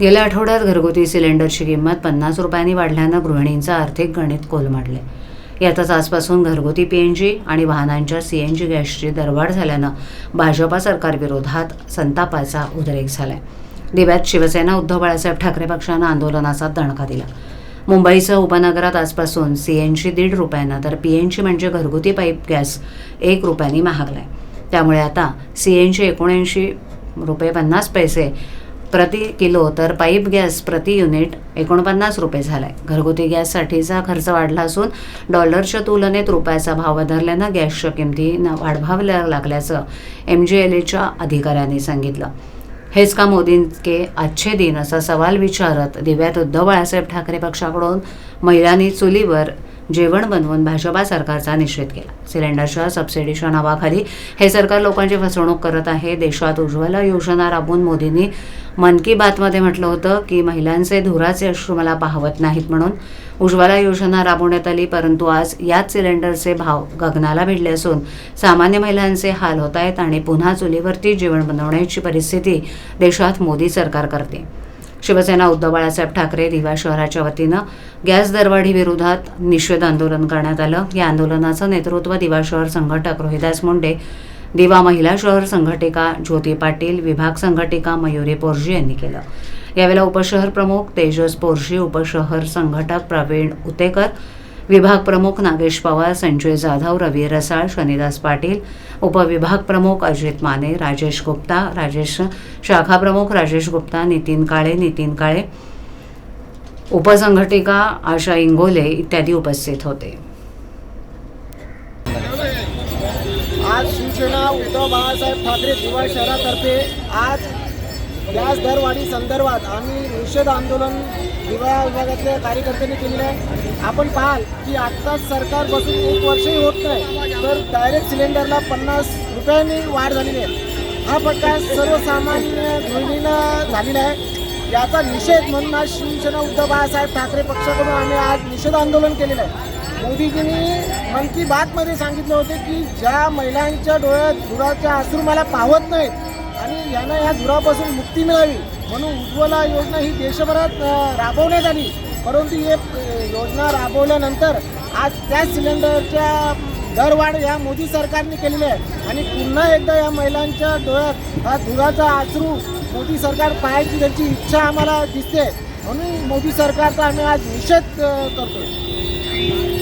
गेल्या आठवड्यात घरगुती सिलेंडरची किंमत पन्नास रुपयांनी वाढल्यानं गृहिणींचं आर्थिक गणित कोलमडले. यातच आजपासून घरगुती पीएनजी आणि वाहनांच्या सीएनजी गॅसची दरवाढ झाल्यानं भाजपा सरकारविरोधात संतापाचा उद्रेक झालाय. दिव्यात शिवसेना उद्धव बाळासाहेब ठाकरे पक्षानं आंदोलनाचा दणका दिला. मुंबईसह उपनगरात आजपासून सीएनजी दीड रुपयानं तर पीएनजी म्हणजे घरगुती पाईप गॅस एक रुपयांनी महागलाय. त्यामुळे आता सीएनजी एकोणऐंशी रुपये पन्नास पैसे प्रति किलो तर पाईप गॅस प्रति युनिट एकोणपन्नास रुपये झाला आहे घरगुती गॅससाठीचा खर्च वाढला असून डॉलरच्या तुलनेत रुपयाचा भाव वधारल्यानं गॅसच्या किमती वाढवाव्या लागल्याचं एम जी एल एच्या अधिकाऱ्यांनी सांगितलं. हेच का मोदींके आजचे दिन असा सवाल विचारत दिव्यात उद्धव बाळासाहेब ठाकरे पक्षाकडून महिलांनी चुलीवर जेवण बनवून भाजपा सरकारचा निषेध केला. सिलेंडरच्या सबसिडीच्या नावाखाली हे सरकार लोकांची फसवणूक करत आहे. देशात उज्ज्वला योजना राबवून मोदींनी मन की बातमध्ये म्हटलं होतं की महिलांचे धुराचे अश्रू मला पाहवत नाहीत म्हणून उज्ज्वला योजना राबवण्यात आली परंतु आज याच सिलेंडरचे भाव गगनाला भिडले असून सामान्य महिलांचे हाल होत आहेत आणि पुन्हा चुलीवरती जेवण बनवण्याची परिस्थिती देशात मोदी सरकार करते. शिवसेना उद्धव बाळासाहेब ठाकरे दिवा शहराच्या वतीनं गॅस दरवाढी विरोधात निषेध आंदोलन करण्यात आलं. या आंदोलनाचं नेतृत्व दिवा शहर संघटक रोहिदास मुंडे दिवा महिला शहर संघटिका ज्योती पाटील विभाग संघटिका मयुरी पोर्जी यांनी केलं. यावेळेला उपशहर प्रमुख तेजस पोरशी उपशहर संघटक प्रवीण उतेकर विभाग प्रमुख नागेश पवार संजय जाधव रवी रसाळ शनिदास पाटील उपविभाग प्रमुख अजित माने राजेश गुप्ता राजेश शाखा प्रमुख राजेश गुप्ता नितीन काळे नितीन काळे उपसंघटिका आशा इंगोले इत्यादी उपस्थित होते. आज शिवसेना उद्धव बाळासाहेब ठाकरे दिवाळ शहरातर्फे आज गॅस दरवाढी संदर्भात आम्ही निषेध आंदोलन दिवा विभागातल्या कार्यकर्त्यांनी केलेलं आहे. आपण पाहाल की आत्ताच सरकार बसून एक वर्षही होत नाही तर डायरेक्ट सिलेंडरला पन्नास रुपयांनी वाढ झालेली आहे. हा फटका सर्वसामान्य गृहिणींना झालेला आहे. याचा निषेध म्हणून आज शिवसेना उद्धव बाळासाहेब ठाकरे पक्षाकडून आम्ही आज निषेध आंदोलन केलेलं आहे. मोदीजींनी मन की बातमध्ये सांगितलं होते की ज्या महिलांच्या डोळ्यात धुराच्या अश्रू मला पाहत नाहीत आणि यांना या धुरापासून मुक्ती मिळावी म्हणून उज्ज्वला योजना ही देशभरात राबवण्यात आली. परंतु हे योजना राबवल्यानंतर आज त्याच सिलेंडरच्या दरवाढ या मोदी सरकारने केलेली आहे. आणि पुन्हा एकदा या महिलांच्या डोळ्यात हा धुराचा अश्रू मोदी सरकार पाहायची त्यांची इच्छा आम्हाला दिसते. म्हणून मोदी सरकारचा आम्ही आज निषेध करतो आहे